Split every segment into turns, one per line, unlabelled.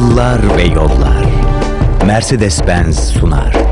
Yıllar ve yollar. Mercedes-Benz sunar.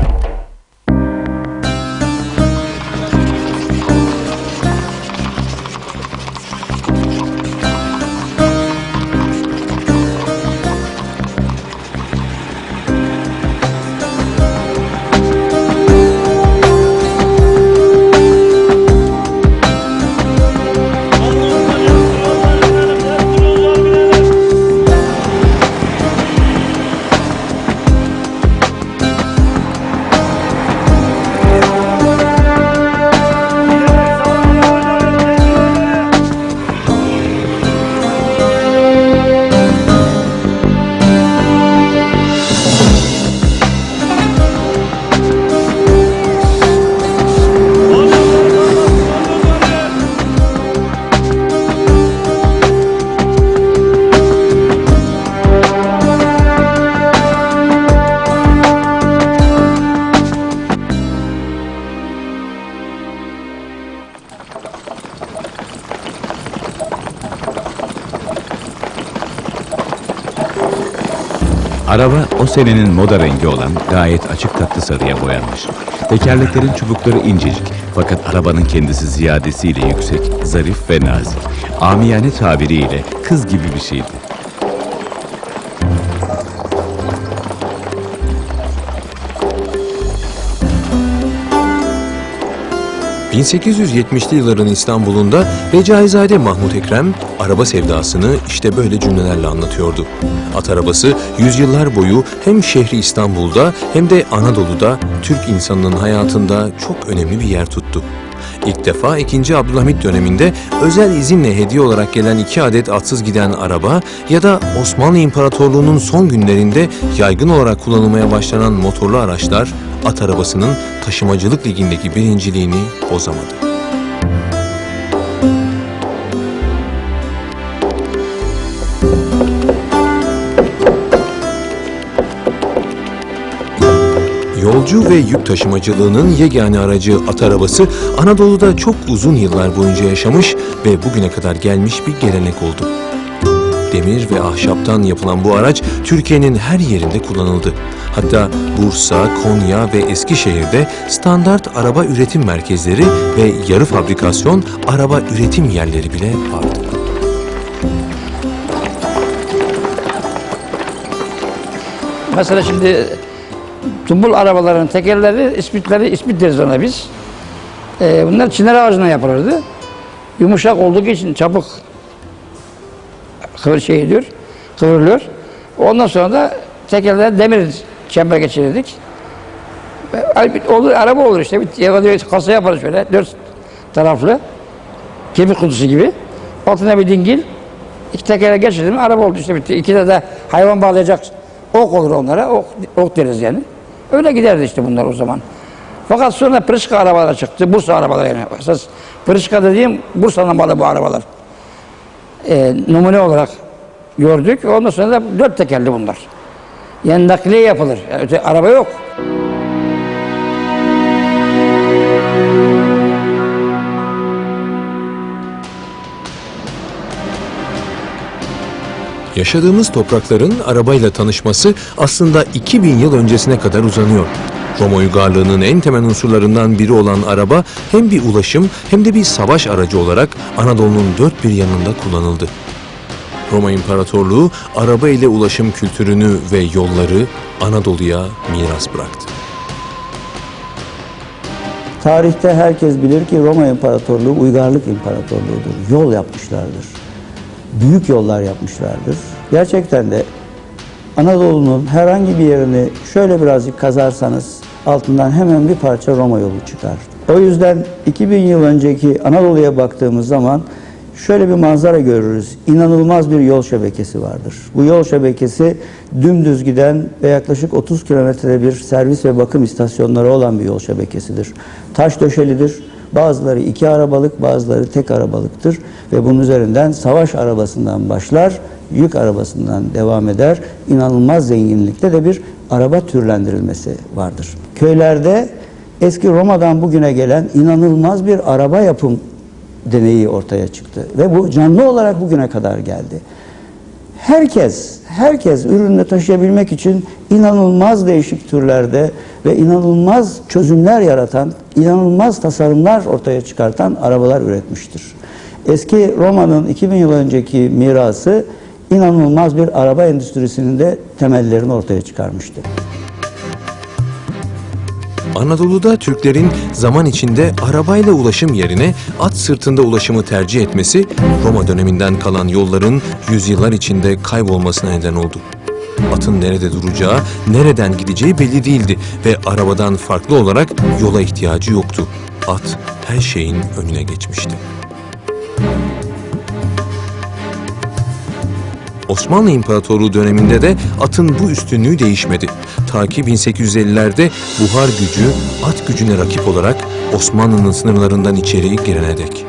Senenin moda rengi olan gayet açık tatlı sarıya boyanmış. Tekerleklerin çubukları incecik fakat arabanın kendisi ziyadesiyle yüksek, zarif ve nazik. Amiyane tabiriyle kız gibi bir şeydi.
...1870'li yılların İstanbul'unda Recaizade Mahmut Ekrem araba sevdasını işte böyle cümlelerle anlatıyordu. At arabası yüzyıllar boyu hem şehri İstanbul'da hem de Anadolu'da Türk insanının hayatında çok önemli bir yer tuttu. İlk defa 2. Abdülhamit döneminde özel izinle hediye olarak gelen iki adet atsız giden araba ya da Osmanlı İmparatorluğu'nun son günlerinde yaygın olarak kullanılmaya başlanan motorlu araçlar at arabasının taşımacılık ligindeki birinciliğini bozamadı. Yolcu ve yük taşımacılığının yegane aracı at arabası Anadolu'da çok uzun yıllar boyunca yaşamış ve bugüne kadar gelmiş bir gelenek oldu. Demir ve ahşaptan yapılan bu araç Türkiye'nin her yerinde kullanıldı. Hatta Bursa, Konya ve Eskişehir'de standart araba üretim merkezleri ve yarı fabrikasyon araba üretim yerleri bile vardı.
Mesela şimdi tumbul arabaların tekerleri, ispitleri, ispit deriz ona biz. Ee, bunlar çiner ağacından yapılırdı. Yumuşak olduğu için çabuk kıvır şey ediyor, kıvrılıyor. Ondan sonra da tekerlere demir çember geçirirdik. Olur, araba olur işte. Bir kasa yaparız şöyle, dört taraflı. Kemik kutusu gibi. Altına bir dingil. İki tekere geçirdim, araba oldu işte bitti. İkide de hayvan bağlayacak ok olur onlara, ok, ok deriz yani. Öyle giderdi işte bunlar o zaman. Fakat sonra Pırışka arabalar çıktı, Bursa arabaları yani. Esas Pırışka dediğim Bursa'nın malı bu arabalar. Ee, numune olarak gördük. Ondan sonra da dört tekerli bunlar. Yani nakliye yapılır. Öte araba yok.
Yaşadığımız toprakların arabayla tanışması aslında 2000 yıl öncesine kadar uzanıyor. Roma uygarlığının en temel unsurlarından biri olan araba hem bir ulaşım hem de bir savaş aracı olarak Anadolu'nun dört bir yanında kullanıldı. Roma İmparatorluğu araba ile ulaşım kültürünü ve yolları Anadolu'ya miras bıraktı.
Tarihte herkes bilir ki Roma İmparatorluğu uygarlık imparatorluğudur. Yol yapmışlardır. Büyük yollar yapmışlardır. Gerçekten de Anadolu'nun herhangi bir yerini şöyle birazcık kazarsanız altından hemen bir parça Roma yolu çıkar. O yüzden 2000 yıl önceki Anadolu'ya baktığımız zaman şöyle bir manzara görürüz. İnanılmaz bir yol şebekesi vardır. Bu yol şebekesi dümdüz giden ve yaklaşık 30 kilometre bir servis ve bakım istasyonları olan bir yol şebekesidir. Taş döşelidir. Bazıları iki arabalık, bazıları tek arabalıktır ve bunun üzerinden savaş arabasından başlar, yük arabasından devam eder. İnanılmaz zenginlikte de bir araba türlendirilmesi vardır. Köylerde eski Roma'dan bugüne gelen inanılmaz bir araba yapım deneyi ortaya çıktı ve bu canlı olarak bugüne kadar geldi. herkes, herkes ürünü taşıyabilmek için inanılmaz değişik türlerde ve inanılmaz çözümler yaratan, inanılmaz tasarımlar ortaya çıkartan arabalar üretmiştir. Eski Roma'nın 2000 yıl önceki mirası inanılmaz bir araba endüstrisinin de temellerini ortaya çıkarmıştır.
Anadolu'da Türklerin zaman içinde arabayla ulaşım yerine at sırtında ulaşımı tercih etmesi Roma döneminden kalan yolların yüzyıllar içinde kaybolmasına neden oldu. Atın nerede duracağı, nereden gideceği belli değildi ve arabadan farklı olarak yola ihtiyacı yoktu. At her şeyin önüne geçmişti. Osmanlı İmparatorluğu döneminde de atın bu üstünlüğü değişmedi. Ta ki 1850'lerde buhar gücü at gücüne rakip olarak Osmanlı'nın sınırlarından içeri girene dek.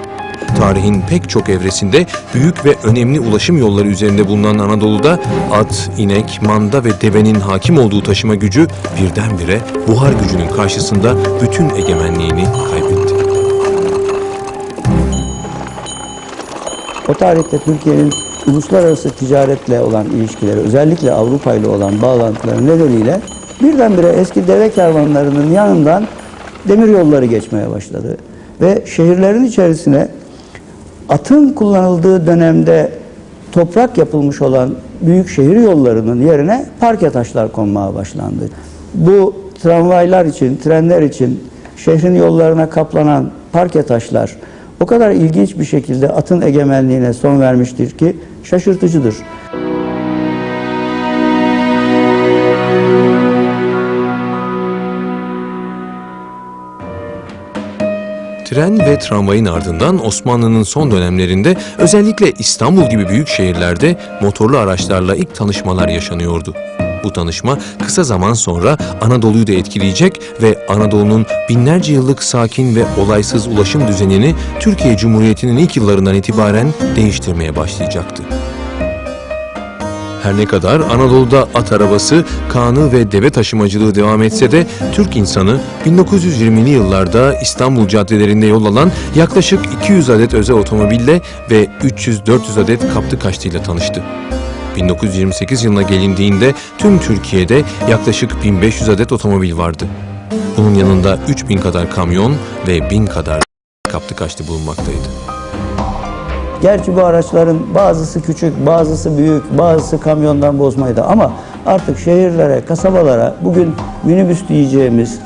Tarihin pek çok evresinde büyük ve önemli ulaşım yolları üzerinde bulunan Anadolu'da at, inek, manda ve devenin hakim olduğu taşıma gücü birdenbire buhar gücünün karşısında bütün egemenliğini kaybetti.
O tarihte Türkiye'nin uluslararası ticaretle olan ilişkileri, özellikle Avrupa ile olan bağlantıları nedeniyle birdenbire eski deve kervanlarının yanından demir yolları geçmeye başladı. Ve şehirlerin içerisine atın kullanıldığı dönemde toprak yapılmış olan büyük şehir yollarının yerine parke taşlar konmaya başlandı. Bu tramvaylar için, trenler için şehrin yollarına kaplanan parke taşlar o kadar ilginç bir şekilde atın egemenliğine son vermiştir ki şaşırtıcıdır.
Tren ve tramvayın ardından Osmanlı'nın son dönemlerinde özellikle İstanbul gibi büyük şehirlerde motorlu araçlarla ilk tanışmalar yaşanıyordu. Bu tanışma kısa zaman sonra Anadolu'yu da etkileyecek ve Anadolu'nun binlerce yıllık sakin ve olaysız ulaşım düzenini Türkiye Cumhuriyeti'nin ilk yıllarından itibaren değiştirmeye başlayacaktı. Her ne kadar Anadolu'da at arabası, kanı ve deve taşımacılığı devam etse de Türk insanı 1920'li yıllarda İstanbul caddelerinde yol alan yaklaşık 200 adet özel otomobille ve 300-400 adet kaptı kaçtıyla tanıştı. 1928 yılına gelindiğinde tüm Türkiye'de yaklaşık 1500 adet otomobil vardı. Bunun yanında 3000 kadar kamyon ve 1000 kadar kaptı kaçtı bulunmaktaydı.
Gerçi bu araçların bazısı küçük, bazısı büyük, bazısı kamyondan bozmaydı ama artık şehirlere, kasabalara bugün minibüs diyeceğimiz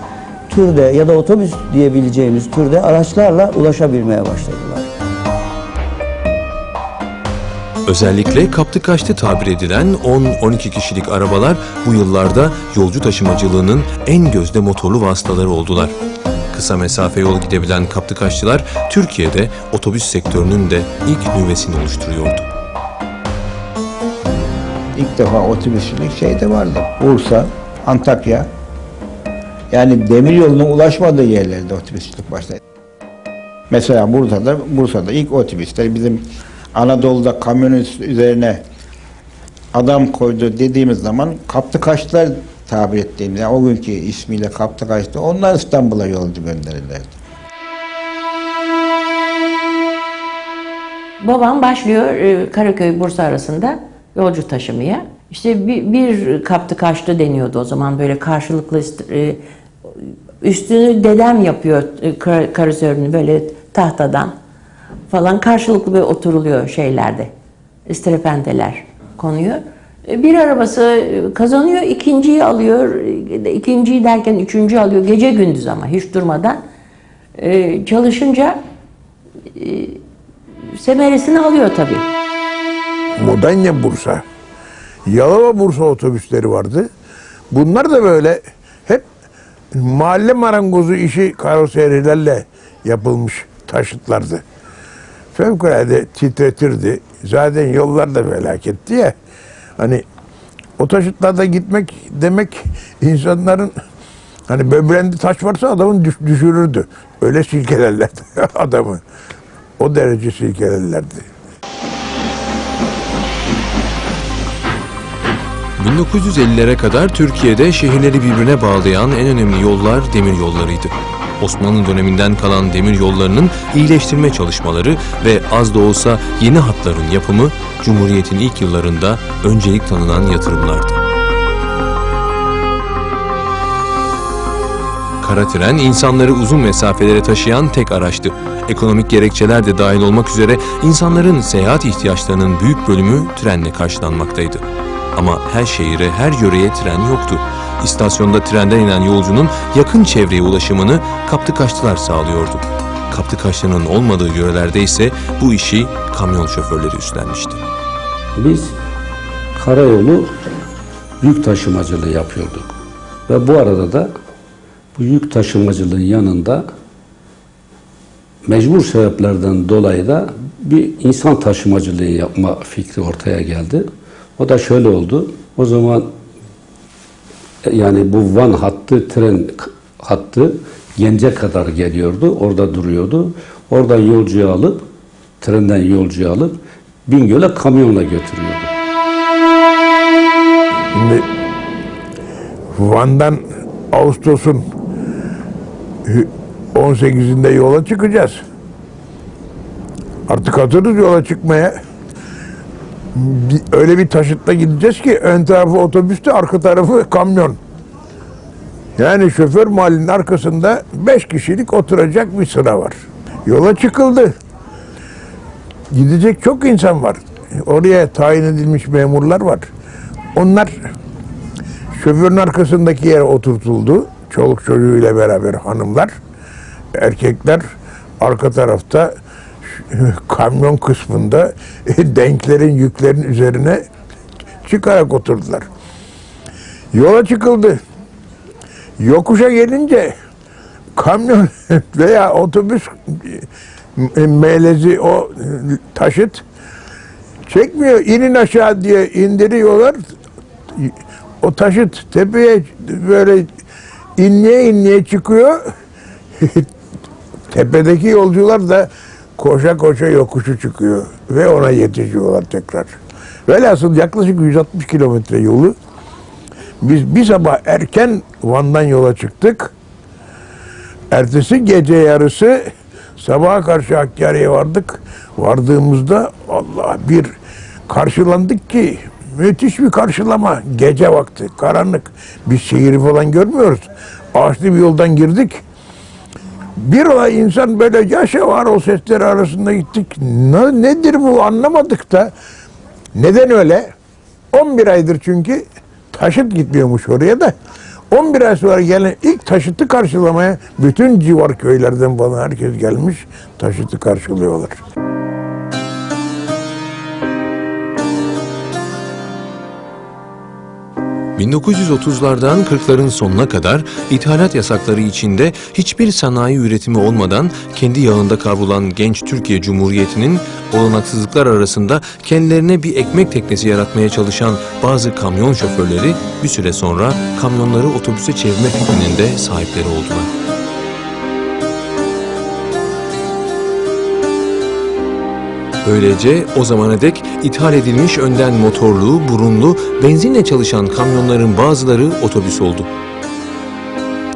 türde ya da otobüs diyebileceğimiz türde araçlarla ulaşabilmeye başladılar.
Özellikle kaptı kaçtı tabir edilen 10-12 kişilik arabalar bu yıllarda yolcu taşımacılığının en gözde motorlu vasıtaları oldular. Kısa mesafe yol gidebilen kaptı kaççılar Türkiye'de otobüs sektörünün de ilk nüvesini oluşturuyordu.
İlk defa otobüsçülük şeyde vardı. Bursa, Antakya. Yani demir yolunun ulaşmadığı yerlerde otobüsçülük başladı. Mesela Bursa'da, Bursa'da ilk otobüsler bizim Anadolu'da kamyon üzerine adam koydu dediğimiz zaman kaptı kaçtılar tabir ettiğimiz, yani o günkü ismiyle kaptı kaçtı. Onlar İstanbul'a yolcu gönderirlerdi.
Babam başlıyor e, Karaköy Bursa arasında yolcu taşımaya. İşte bir, bir kaptı kaçtı deniyordu o zaman böyle karşılıklı e, üstünü dedem yapıyor e, kar- karosörünü böyle tahtadan falan karşılıklı böyle oturuluyor şeylerde. İstrepenteler konuyor. E, Bir arabası e, kazanıyor, ikinciyi alıyor, e, ikinciyi derken üçüncü alıyor. Gece gündüz ama hiç durmadan. E, Çalışınca semeresini alıyor tabii.
Modanya Bursa, Yalova Bursa otobüsleri vardı. Bunlar da böyle hep mahalle marangozu işi karoserilerle yapılmış taşıtlardı. Fevkalade titretirdi. Zaten yollar da felaketti ya. Hani o taşıtlarda gitmek demek insanların hani böbreğinde taş varsa adamın düş- düşürürdü. Öyle silkelerlerdi adamı. O derece silkelerlerdi.
1950'lere kadar Türkiye'de şehirleri birbirine bağlayan en önemli yollar demir yollarıydı. Osmanlı döneminden kalan demir yollarının iyileştirme çalışmaları ve az da olsa yeni hatların yapımı Cumhuriyet'in ilk yıllarında öncelik tanınan yatırımlardı. Kara tren insanları uzun mesafelere taşıyan tek araçtı. Ekonomik gerekçeler de dahil olmak üzere insanların seyahat ihtiyaçlarının büyük bölümü trenle karşılanmaktaydı. Ama her şehire, her yöreye tren yoktu. İstasyonda trenden inen yolcunun yakın çevreye ulaşımını kaptı kaçtılar sağlıyordu. Kaptı kaçtının olmadığı yörelerde ise bu işi kamyon şoförleri üstlenmişti.
Biz karayolu yük taşımacılığı yapıyorduk. Ve bu arada da bu yük taşımacılığın yanında mecbur sebeplerden dolayı da bir insan taşımacılığı yapma fikri ortaya geldi. O da şöyle oldu. O zaman yani bu Van hattı tren hattı Gence kadar geliyordu. Orada duruyordu. Oradan yolcuyu alıp trenden yolcuyu alıp Bingöl'e kamyonla götürüyordu.
Şimdi Van'dan Ağustos'un 18'inde yola çıkacağız. Artık hazırız yola çıkmaya. Öyle bir taşıtla gideceğiz ki ön tarafı otobüste, arka tarafı kamyon. Yani şoför mahallinin arkasında beş kişilik oturacak bir sıra var. Yola çıkıldı. Gidecek çok insan var. Oraya tayin edilmiş memurlar var. Onlar şoförün arkasındaki yere oturtuldu. Çoluk çocuğuyla beraber hanımlar. Erkekler arka tarafta kamyon kısmında denklerin yüklerin üzerine çıkarak oturdular. Yola çıkıldı. Yokuşa gelince kamyon veya otobüs melezi o taşıt çekmiyor. inin aşağı diye indiriyorlar. O taşıt tepeye böyle inleye inleye çıkıyor. Tepedeki yolcular da koşa koşa yokuşu çıkıyor ve ona yetişiyorlar tekrar. Velhasıl yaklaşık 160 kilometre yolu biz bir sabah erken Van'dan yola çıktık. Ertesi gece yarısı sabaha karşı Hakkari'ye vardık. Vardığımızda Allah bir karşılandık ki müthiş bir karşılama. Gece vakti, karanlık. Biz şehri falan görmüyoruz. Ağaçlı bir yoldan girdik. Bir olay insan böyle yaşa var o sesler arasında gittik. Ne, nedir bu anlamadık da. Neden öyle? 11 aydır çünkü taşıt gitmiyormuş oraya da. 11 ay sonra gelen ilk taşıtı karşılamaya bütün civar köylerden falan herkes gelmiş taşıtı karşılıyorlar.
1930'lardan 40'ların sonuna kadar ithalat yasakları içinde hiçbir sanayi üretimi olmadan kendi yağında kavrulan genç Türkiye Cumhuriyeti'nin olanaksızlıklar arasında kendilerine bir ekmek teknesi yaratmaya çalışan bazı kamyon şoförleri bir süre sonra kamyonları otobüse çevirme fikrinin de sahipleri oldular. Böylece o zamana dek ithal edilmiş önden motorlu, burunlu, benzinle çalışan kamyonların bazıları otobüs oldu.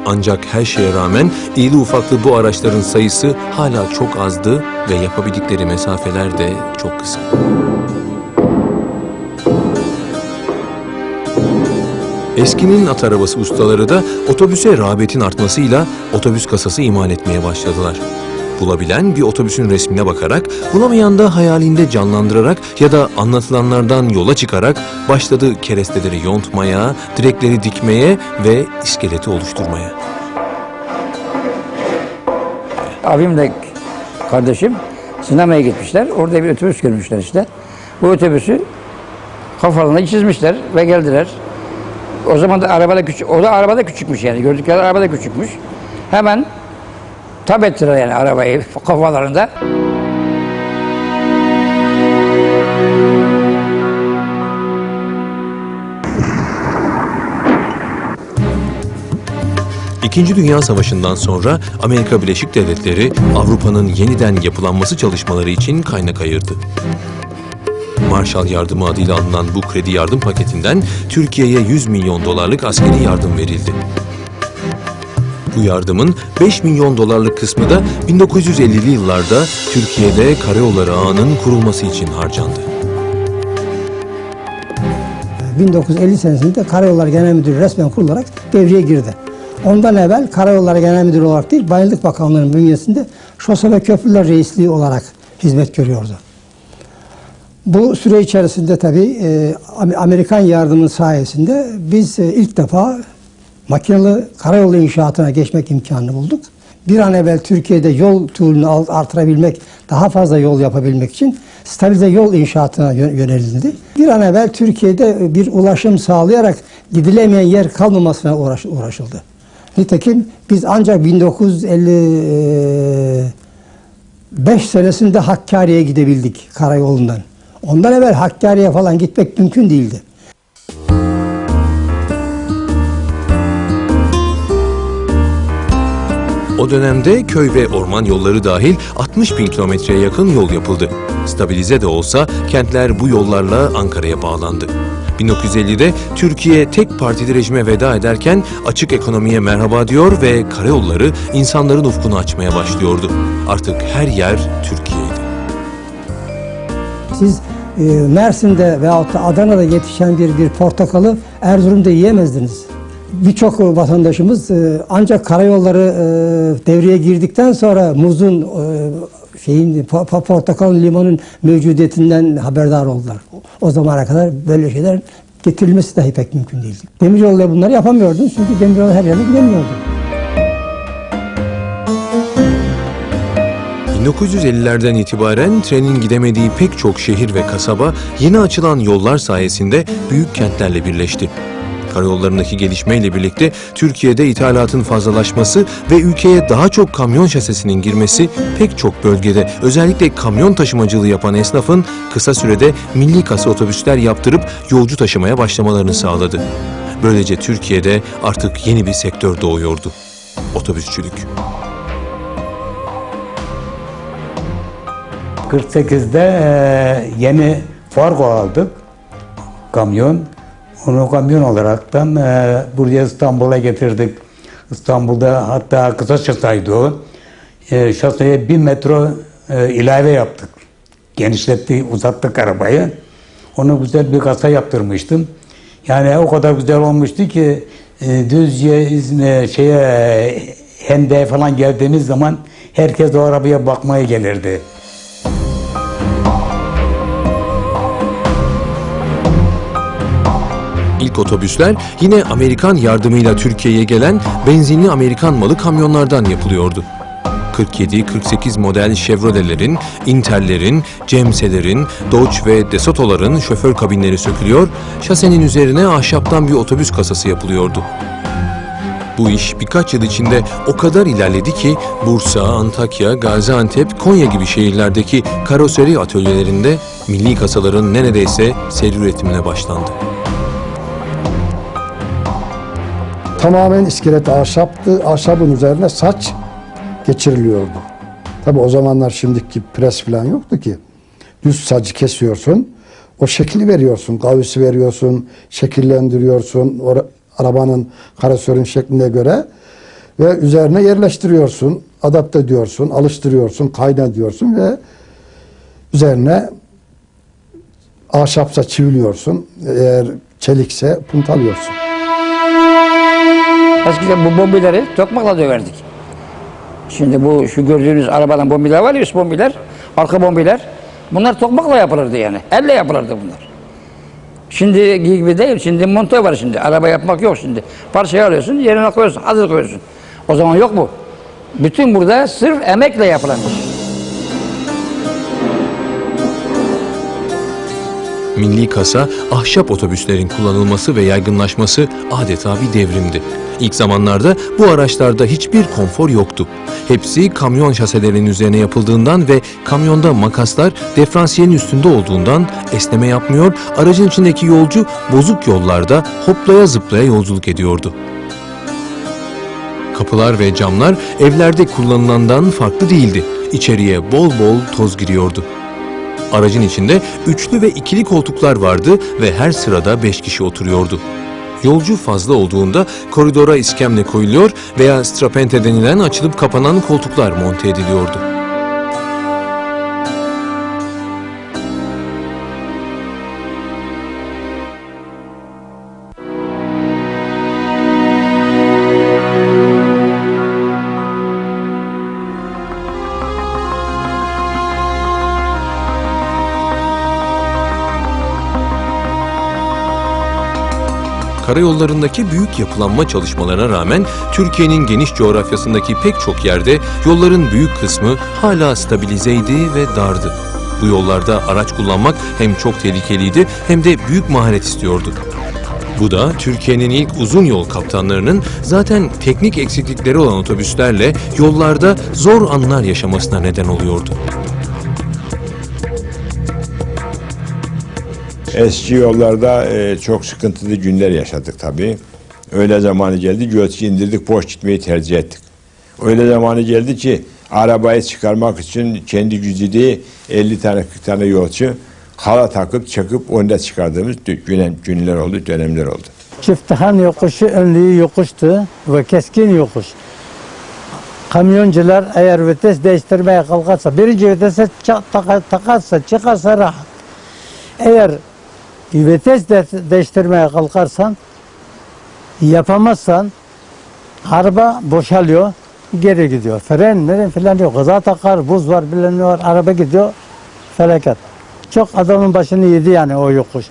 Ancak her şeye rağmen iyili ufaklı bu araçların sayısı hala çok azdı ve yapabildikleri mesafeler de çok kısa. Eskinin at arabası ustaları da otobüse rağbetin artmasıyla otobüs kasası imal etmeye başladılar. Bulabilen bir otobüsün resmine bakarak, bulamayan da hayalinde canlandırarak ya da anlatılanlardan yola çıkarak başladı keresteleri yontmaya, direkleri dikmeye ve iskeleti oluşturmaya.
Abimle kardeşim sinemaya gitmişler. Orada bir otobüs görmüşler işte. Bu otobüsü kafalarına çizmişler ve geldiler. O zaman da arabada küçük, o da arabada küçükmüş yani. Gördükleri arabada küçükmüş. Hemen tab ettiler yani arabayı kafalarında.
İkinci Dünya Savaşı'ndan sonra Amerika Birleşik Devletleri Avrupa'nın yeniden yapılanması çalışmaları için kaynak ayırdı. Marshall Yardımı adıyla alınan bu kredi yardım paketinden Türkiye'ye 100 milyon dolarlık askeri yardım verildi. Bu yardımın 5 milyon dolarlık kısmı da 1950'li yıllarda Türkiye'de karayolları ağının kurulması için harcandı.
1950 senesinde Karayolları Genel Müdürü resmen kurularak devreye girdi. Ondan evvel Karayolları Genel Müdürü olarak değil, Bayındık Bakanlığı'nın bünyesinde Şose ve Köprüler Reisliği olarak hizmet görüyordu. Bu süre içerisinde tabii e, Am- Amerikan yardımı sayesinde biz e, ilk defa makinalı karayolu inşaatına geçmek imkanını bulduk. Bir an evvel Türkiye'de yol al- artırabilmek, daha fazla yol yapabilmek için stabilize yol inşaatına yö- yönelildi. Bir an evvel Türkiye'de bir ulaşım sağlayarak gidilemeyen yer kalmamasına uğraş- uğraşıldı. Nitekim biz ancak 1955 senesinde Hakkari'ye gidebildik karayolundan. Ondan evvel Hakkari'ye falan gitmek mümkün değildi.
O dönemde köy ve orman yolları dahil 60 bin kilometreye yakın yol yapıldı. Stabilize de olsa kentler bu yollarla Ankara'ya bağlandı. 1950'de Türkiye tek partili rejime veda ederken açık ekonomiye merhaba diyor ve karayolları insanların ufkunu açmaya başlıyordu. Artık her yer Türkiye'ydi.
Siz e, Mersin'de veyahut da Adana'da yetişen bir, bir portakalı Erzurum'da yiyemezdiniz. Birçok vatandaşımız e, ancak karayolları e, devreye girdikten sonra muzun, e, şeyin, po- po- portakalın, limonun mevcudiyetinden haberdar oldular. O zamana kadar böyle şeyler getirilmesi dahi pek mümkün değildi. Demiryoluyla bunları yapamıyordunuz çünkü demiryolu her yere gidemiyordu.
1950'lerden itibaren trenin gidemediği pek çok şehir ve kasaba yeni açılan yollar sayesinde büyük kentlerle birleşti. Karayollarındaki gelişmeyle birlikte Türkiye'de ithalatın fazlalaşması ve ülkeye daha çok kamyon şasesinin girmesi pek çok bölgede özellikle kamyon taşımacılığı yapan esnafın kısa sürede milli kasa otobüsler yaptırıp yolcu taşımaya başlamalarını sağladı. Böylece Türkiye'de artık yeni bir sektör doğuyordu. Otobüsçülük.
48'de eee, yeni Fargo aldık. Kamyon. Onu kamyon olaraktan eee, buraya İstanbul'a getirdik. İstanbul'da hatta kısa şasaydı o. Eee şasaya bir metro eee, ilave yaptık. Genişletti, uzattık arabayı. Onu güzel bir kasa yaptırmıştım. Yani o kadar güzel olmuştu ki e, Düzce, İzmir, şeye, e, Hende'ye falan geldiğimiz zaman herkes o arabaya bakmaya gelirdi.
İlk otobüsler yine Amerikan yardımıyla Türkiye'ye gelen benzinli Amerikan malı kamyonlardan yapılıyordu. 47-48 model Chevrolet'lerin, Inter'lerin, Cemse'lerin, Dodge ve DeSoto'ların şoför kabinleri sökülüyor, şasenin üzerine ahşaptan bir otobüs kasası yapılıyordu. Bu iş birkaç yıl içinde o kadar ilerledi ki Bursa, Antakya, Gaziantep, Konya gibi şehirlerdeki karoseri atölyelerinde milli kasaların neredeyse seri üretimine başlandı.
Tamamen iskelet ahşaptı. Ahşabın üzerine saç geçiriliyordu. Tabi o zamanlar şimdiki pres falan yoktu ki. Düz sacı kesiyorsun. O şekli veriyorsun. Kavisi veriyorsun. Şekillendiriyorsun. O arabanın karosörün şekline göre. Ve üzerine yerleştiriyorsun. Adapte ediyorsun. Alıştırıyorsun. Kayna diyorsun ve üzerine ahşapsa çiviliyorsun. Eğer çelikse puntalıyorsun.
Eskiden bu bombileri tokmakla döverdik. Şimdi bu şu gördüğünüz arabadan bombiler var ya üst bombiler, arka bombiler. Bunlar tokmakla yapılırdı yani. Elle yapılırdı bunlar. Şimdi gibi değil. Şimdi monte var şimdi. Araba yapmak yok şimdi. Parçayı alıyorsun, yerine koyuyorsun, hazır koyuyorsun. O zaman yok bu. Bütün burada sırf emekle yapılan
Milli kasa, ahşap otobüslerin kullanılması ve yaygınlaşması adeta bir devrimdi. İlk zamanlarda bu araçlarda hiçbir konfor yoktu. Hepsi kamyon şaselerinin üzerine yapıldığından ve kamyonda makaslar diferansiyenin üstünde olduğundan esneme yapmıyor, aracın içindeki yolcu bozuk yollarda hoplaya zıplaya yolculuk ediyordu. Kapılar ve camlar evlerde kullanılandan farklı değildi. İçeriye bol bol toz giriyordu. Aracın içinde üçlü ve ikili koltuklar vardı ve her sırada beş kişi oturuyordu. Yolcu fazla olduğunda koridora iskemle koyuluyor veya strapente denilen açılıp kapanan koltuklar monte ediliyordu. Karayollarındaki büyük yapılanma çalışmalarına rağmen Türkiye'nin geniş coğrafyasındaki pek çok yerde yolların büyük kısmı hala stabilizeydi ve dardı. Bu yollarda araç kullanmak hem çok tehlikeliydi hem de büyük maharet istiyordu. Bu da Türkiye'nin ilk uzun yol kaptanlarının zaten teknik eksiklikleri olan otobüslerle yollarda zor anlar yaşamasına neden oluyordu.
Eski yollarda e, çok sıkıntılı günler yaşadık tabii. Öyle zamanı geldi göğsü indirdik boş gitmeyi tercih ettik. Öyle zamanı geldi ki arabayı çıkarmak için kendi gücü değil 50 tane 40 tane yolcu hala takıp çakıp onda çıkardığımız dönem, günler oldu, dönemler oldu.
Çiftihan yokuşu önlüğü yokuştu ve keskin yokuş. Kamyoncular eğer vites değiştirmeye kalkarsa, birinci vitese takarsa, çıkarsa rahat. Eğer vites de değiştirmeye kalkarsan, yapamazsan araba boşalıyor, geri gidiyor. Fren, meren falan yok. Gaza takar, buz var, bilmem var, araba gidiyor, felaket. Çok adamın başını yedi yani o yokuş.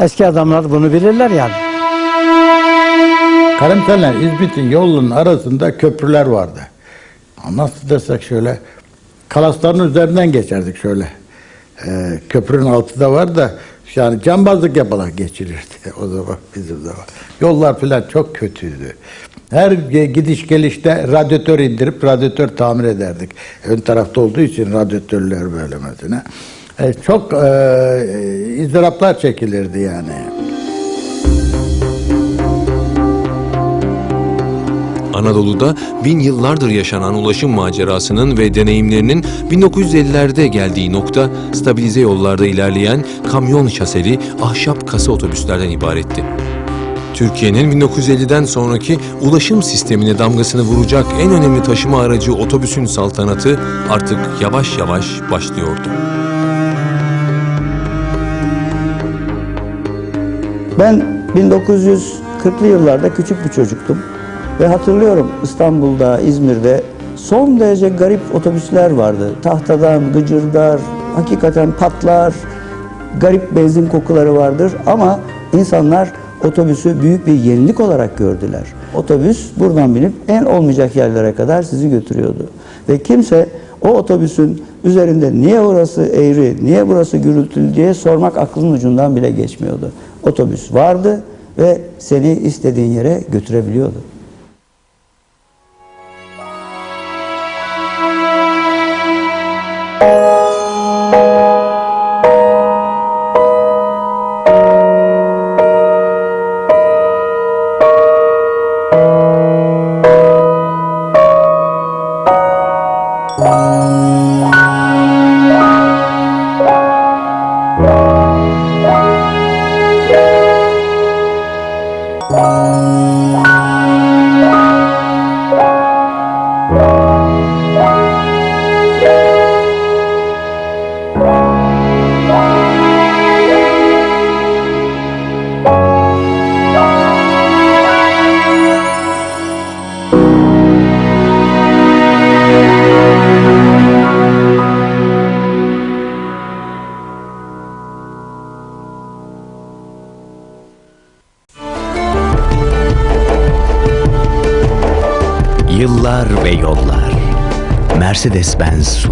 Eski adamlar bunu bilirler yani.
Karamsar'la İzmit'in yolunun arasında köprüler vardı. Nasıl desek şöyle, kalasların üzerinden geçerdik şöyle. Ee, köprünün altı da var da yani cambazlık yaparak geçilirdi o zaman bizim zaman. Yollar falan çok kötüydü. Her gidiş gelişte radyatör indirip radyatör tamir ederdik. Ön tarafta olduğu için radyatörler böyle mesela. Ee, çok e, izdıraplar çekilirdi yani.
Anadolu'da bin yıllardır yaşanan ulaşım macerasının ve deneyimlerinin 1950'lerde geldiği nokta stabilize yollarda ilerleyen kamyon şaseli ahşap kasa otobüslerden ibaretti. Türkiye'nin 1950'den sonraki ulaşım sistemine damgasını vuracak en önemli taşıma aracı otobüsün saltanatı artık yavaş yavaş başlıyordu.
Ben 1940'lı yıllarda küçük bir çocuktum ve hatırlıyorum İstanbul'da, İzmir'de son derece garip otobüsler vardı. Tahtadan, gıcırdar, hakikaten patlar, garip benzin kokuları vardır ama insanlar otobüsü büyük bir yenilik olarak gördüler. Otobüs buradan binip en olmayacak yerlere kadar sizi götürüyordu. Ve kimse o otobüsün üzerinde niye burası eğri, niye burası gürültülü diye sormak aklının ucundan bile geçmiyordu. Otobüs vardı ve seni istediğin yere götürebiliyordu.
Mercedes-Benz sundu.